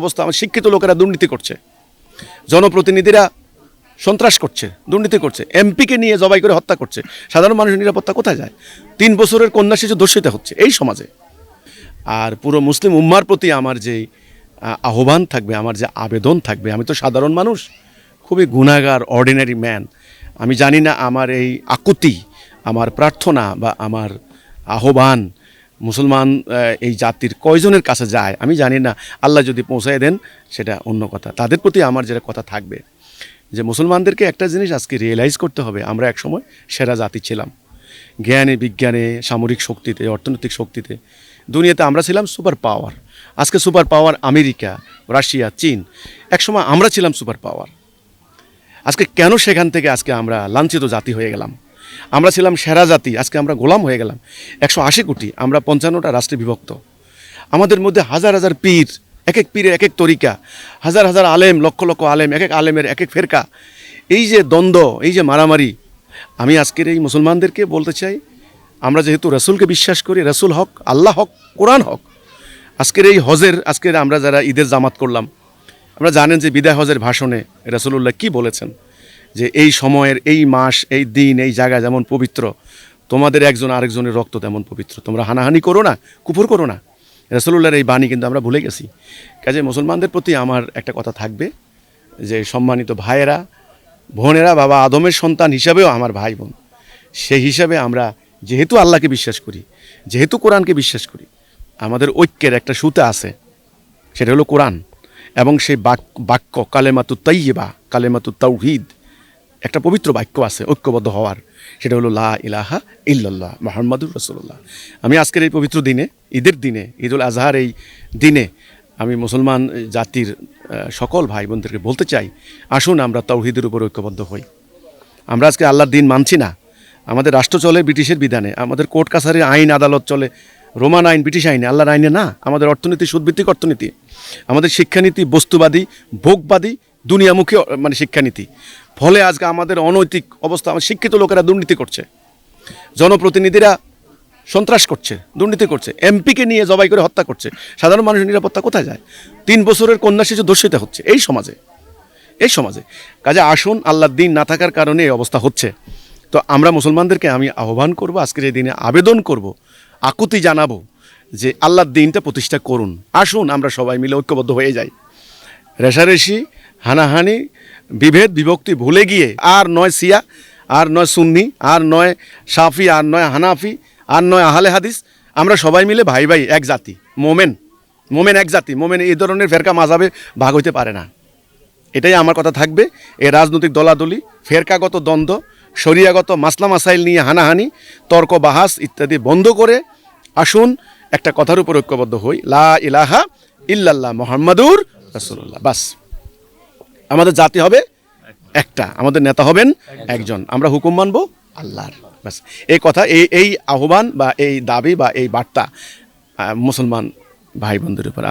অবস্থা, আমার শিক্ষিত লোকেরা দুর্নীতি করছে। জনপ্রতিনিধিরা সন্ত্রাস করছে, দুর্নীতি করছে। এমপিকে নিয়ে জবাই করে হত্যা করছে। সাধারণ মানুষের নিরাপত্তা কোথায় যায়? তিন বছরের কন্যা শিশু দর্শিত হচ্ছে এই সমাজে। আর পুরো মুসলিম উম্মার প্রতি আমার যে আহ্বান থাকবে, আমার যে আবেদন থাকবে, আমি তো সাধারণ মানুষ, খুবই গুণাগার অর্ডিনারি ম্যান আমি জানি না আমার এই আকুতি, আমার প্রার্থনা বা আমার আহ্বান মুসলমান এই জাতির কয়জনের কাছে যায়, আমি জানি না। আল্লাহ যদি পৌঁছায় দেন, সেটা অন্য কথা। তাদের প্রতি আমার যেটা কথা থাকবে, যে মুসলমানদেরকে একটা জিনিস আজকে রিয়েলাইজ করতে হবে, আমরা একসময় সেরা জাতি ছিলাম। জ্ঞানে, বিজ্ঞানে, সামরিক শক্তিতে, অর্থনৈতিক শক্তিতে। দুনিয়াতে আমরা ছিলাম সুপার পাওয়ার আজকে সুপার পাওয়ার আমেরিকা, রাশিয়া, চীন, একসময় আমরা ছিলাম সুপার পাওয়ার আজকে কেন সেখান থেকে আজকে আমরা লাঞ্ছিত জাতি হয়ে গেলাম? আমরা ছিলাম সেরা জাতি, আজকে আমরা গোলাম হয়ে গেলাম। একশো আশি কোটি, আমরা পঞ্চান্নটা রাষ্ট্রে বিভক্ত। আমাদের মধ্যে হাজার হাজার পীর এক এক পীরের এক এক তরিকা, হাজার হাজার আলেম, লক্ষ লক্ষ আলেম এক এক আলেমের এক এক ফেরকা। এই যে দ্বন্দ্ব, এই যে মারামারি, আমি আজকের এই মুসলমানদেরকে বলতে চাই, আমরা যেহেতু রসুলকে বিশ্বাস করি, রসুল হক, আল্লাহ হক, কোরআন হক, আজকের এই হজের, আজকের আমরা যারা ঈদের জামাত করলাম, আমরা জানেন যে বিদায় হজের ভাষণে রসুল্লাহ কি বলেছেন। যে এই সময়ের, এই মাস, এই দিন, এই জায়গা যেমন পবিত্র, তোমাদের একজন আরেকজনের রক্ত তেমন পবিত্র। তোমরা হানাহানি করো না কুপুর করো না। রসুল্লাহর এই বাণী কিন্তু আমরা ভুলে গেছি। কাজে মুসলমানদের প্রতি আমার একটা কথা থাকবে, যে সম্মানিত ভাইয়েরা, বোনেরা, বাবা আদমের সন্তান হিসাবেও আমার ভাই বোন, সেই হিসাবে আমরা যেহেতু আল্লাহকে বিশ্বাস করি, যেহেতু কোরআনকে বিশ্বাস করি, আমাদের ঐক্যের একটা সুতা আছে, সেটা হলো কোরআন। এবং সেই বাক- বাক্য কালেমাতু তাইয়েবা কালেমাতু তাওহিদ একটা পবিত্র বাক্য আছে, ঐক্যবদ্ধ হওয়ার। সেটা হলো, লা ইলাহা ইল্লাল্লাহ মোহাম্মদুর রসুল্লাহ আমি আজকের এই পবিত্র দিনে, ঈদের দিনে, ঈদুল আজহার এই দিনে আমি মুসলমান জাতির সকল ভাই বোনদেরকে বলতে চাই, আসুন আমরা তাওহিদের উপর ঐক্যবদ্ধ হই। আমরা আজকে আল্লাহর দিন মানছি না। আমাদের রাষ্ট্র চলে ব্রিটিশের বিধানে, আমাদের কোর্ট কাছারির আইন আদালত চলে, রোমান আইন, ব্রিটিশ আইনে, আল্লাহর আইনে না। আমাদের অর্থনীতি, সুদভিত্তিক অর্থনীতি, আমাদের শিক্ষানীতি, বস্তুবাদী, ভোগবাদী দুনিয়ামুখী মানে শিক্ষানীতি। ফলে আজকে আমাদের অনৈতিক অবস্থা আমার শিক্ষিত লোকেরা দুর্নীতি করছে। জনপ্রতিনিধিরা সন্ত্রাস করছে, দুর্নীতি করছে। এমপিকে নিয়ে জবাই করে হত্যা করছে। সাধারণ মানুষের নিরাপত্তা কোথায় যায়? তিন বছরের কন্যা শিশু দর্শিত হচ্ছে এই সমাজে। এই সমাজে। কাজে আসুন, আল্লাহর দিন না থাকার কারণে এই অবস্থা হচ্ছে। তো আমরা মুসলমানদেরকে আমি আহ্বান করব, আজকের এই দিনে আবেদন করব, আকুতি জানাব যে আল্লাহর দিনটা প্রতিষ্ঠা করুন। আসুন, আমরা সবাই মিলে ঐক্যবদ্ধ হয়ে যাই। রেশারেশি হানাহানি, বিভেদ, বিভক্তি ভুলে গিয়ে আর নয় সিয়া, আর নয় সুন্নি, আর নয় সাফি, আর নয় হানাফি, আর নয় আহলে হাদিস। আমরা সবাই মিলে ভাই ভাই এক জাতি, মোমেন মোমেন এক জাতি, মোমেন এই ধরনের ফেরকা মাঝাবে ভাগ হইতে পারে না। এটাই আমার কথা থাকবে এই রাজনৈতিক দলাদলি, ফেরকাগত দ্বন্দ্ব, শরিয়াগত মাসলা মাসাইল নিয়ে হানাহানি, তর্ক বাহাস ইত্যাদি বন্ধ করে আসুন একটা কথার উপর ঐক্যবদ্ধ হই। লা ইলাহা ইল্লাল্লাহ মোহাম্মদুর রাসূলুল্লাহ, বাস। আমাদের জাতি হবে একটা, আমাদের নেতা হবেন একজন। আমরা হুকুম মানবো আল্লাহর। ব্যাস, এই কথা, এই এই আহ্বান বা এই দাবি বা এই বার্তা মুসলমান ভাই বন্ধুর উপর। আর